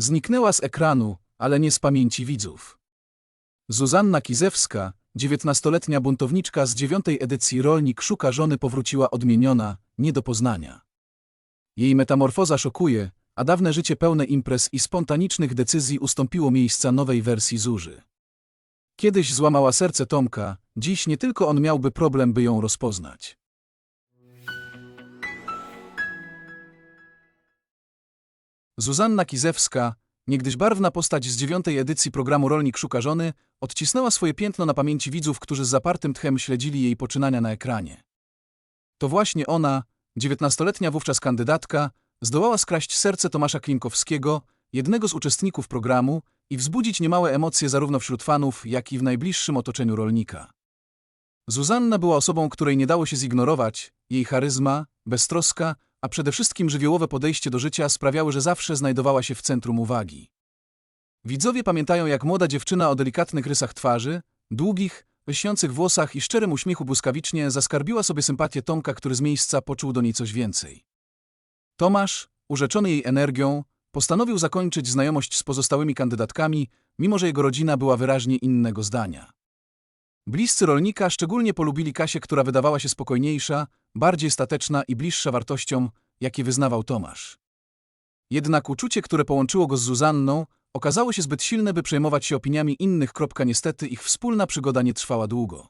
Zniknęła z ekranu, ale nie z pamięci widzów. Zuzanna Kizewska, dziewiętnastoletnia buntowniczka z dziewiątej edycji Rolnik szuka żony powróciła odmieniona, nie do poznania. Jej metamorfoza szokuje, a dawne życie pełne imprez i spontanicznych decyzji ustąpiło miejsca nowej wersji Zuży. Kiedyś złamała serce Tomka, dziś nie tylko on miałby problem, by ją rozpoznać. Zuzanna Kizewska, niegdyś barwna postać z dziewiątej edycji programu Rolnik szuka żony, odcisnęła swoje piętno na pamięci widzów, którzy z zapartym tchem śledzili jej poczynania na ekranie. To właśnie ona, dziewiętnastoletnia wówczas kandydatka, zdołała skraść serce Tomasza Klinkowskiego, jednego z uczestników programu, i wzbudzić niemałe emocje zarówno wśród fanów, jak i w najbliższym otoczeniu rolnika. Zuzanna była osobą, której nie dało się zignorować, jej charyzma, beztroska, a przede wszystkim żywiołowe podejście do życia sprawiały, że zawsze znajdowała się w centrum uwagi. Widzowie pamiętają, jak młoda dziewczyna o delikatnych rysach twarzy, długich, lśniących włosach i szczerym uśmiechu błyskawicznie zaskarbiła sobie sympatię Tomka, który z miejsca poczuł do niej coś więcej. Tomasz, urzeczony jej energią, postanowił zakończyć znajomość z pozostałymi kandydatkami, mimo że jego rodzina była wyraźnie innego zdania. Bliscy rolnika szczególnie polubili Kasię, która wydawała się spokojniejsza, bardziej stateczna i bliższa wartościom, jakie wyznawał Tomasz. Jednak uczucie, które połączyło go z Zuzanną, okazało się zbyt silne, by przejmować się opiniami innych. Niestety ich wspólna przygoda nie trwała długo.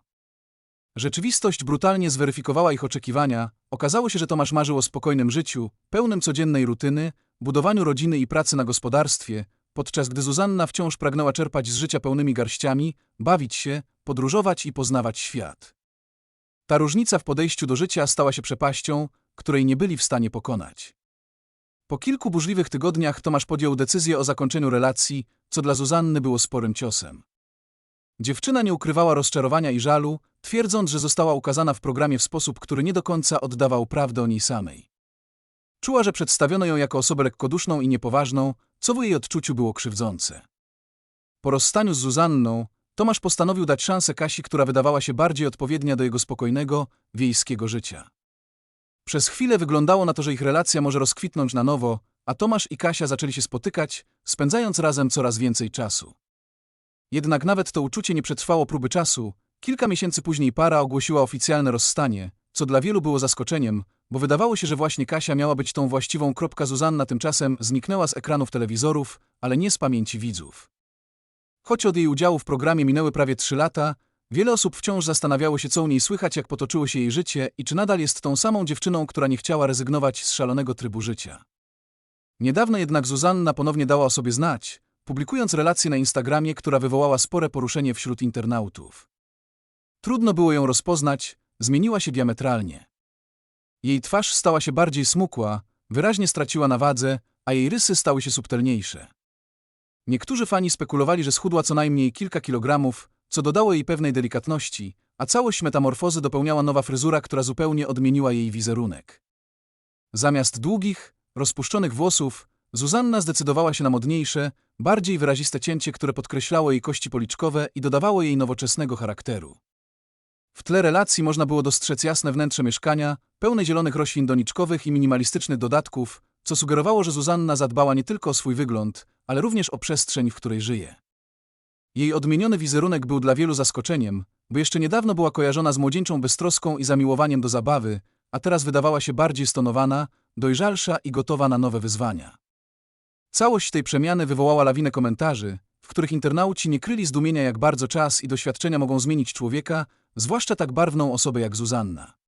Rzeczywistość brutalnie zweryfikowała ich oczekiwania. Okazało się, że Tomasz marzył o spokojnym życiu, pełnym codziennej rutyny, budowaniu rodziny i pracy na gospodarstwie, podczas gdy Zuzanna wciąż pragnęła czerpać z życia pełnymi garściami, bawić się, podróżować i poznawać świat. Ta różnica w podejściu do życia stała się przepaścią, której nie byli w stanie pokonać. Po kilku burzliwych tygodniach Tomasz podjął decyzję o zakończeniu relacji, co dla Zuzanny było sporym ciosem. Dziewczyna nie ukrywała rozczarowania i żalu, twierdząc, że została ukazana w programie w sposób, który nie do końca oddawał prawdę o niej samej. Czuła, że przedstawiono ją jako osobę lekkoduszną i niepoważną, co w jej odczuciu było krzywdzące. Po rozstaniu z Zuzanną, Tomasz postanowił dać szansę Kasi, która wydawała się bardziej odpowiednia do jego spokojnego, wiejskiego życia. Przez chwilę wyglądało na to, że ich relacja może rozkwitnąć na nowo, a Tomasz i Kasia zaczęli się spotykać, spędzając razem coraz więcej czasu. Jednak nawet to uczucie nie przetrwało próby czasu. Kilka miesięcy później para ogłosiła oficjalne rozstanie, co dla wielu było zaskoczeniem, bo wydawało się, że właśnie Kasia miała być tą właściwą. Zuzanna tymczasem zniknęła z ekranów telewizorów, ale nie z pamięci widzów. Choć od jej udziału w programie minęły prawie trzy lata, wiele osób wciąż zastanawiało się, co u niej słychać, jak potoczyło się jej życie i czy nadal jest tą samą dziewczyną, która nie chciała rezygnować z szalonego trybu życia. Niedawno jednak Zuzanna ponownie dała o sobie znać, publikując relację na Instagramie, która wywołała spore poruszenie wśród internautów. Trudno było ją rozpoznać, zmieniła się diametralnie. Jej twarz stała się bardziej smukła, wyraźnie straciła na wadze, a jej rysy stały się subtelniejsze. Niektórzy fani spekulowali, że schudła co najmniej kilka kilogramów, co dodało jej pewnej delikatności, a całość metamorfozy dopełniała nowa fryzura, która zupełnie odmieniła jej wizerunek. Zamiast długich, rozpuszczonych włosów, Zuzanna zdecydowała się na modniejsze, bardziej wyraziste cięcie, które podkreślało jej kości policzkowe i dodawało jej nowoczesnego charakteru. W tle relacji można było dostrzec jasne wnętrze mieszkania, pełne zielonych roślin doniczkowych i minimalistycznych dodatków, co sugerowało, że Zuzanna zadbała nie tylko o swój wygląd, ale również o przestrzeń, w której żyje. Jej odmieniony wizerunek był dla wielu zaskoczeniem, bo jeszcze niedawno była kojarzona z młodzieńczą beztroską i zamiłowaniem do zabawy, a teraz wydawała się bardziej stonowana, dojrzalsza i gotowa na nowe wyzwania. Całość tej przemiany wywołała lawinę komentarzy, w których internauci nie kryli zdumienia, jak bardzo czas i doświadczenia mogą zmienić człowieka, zwłaszcza tak barwną osobę jak Zuzanna.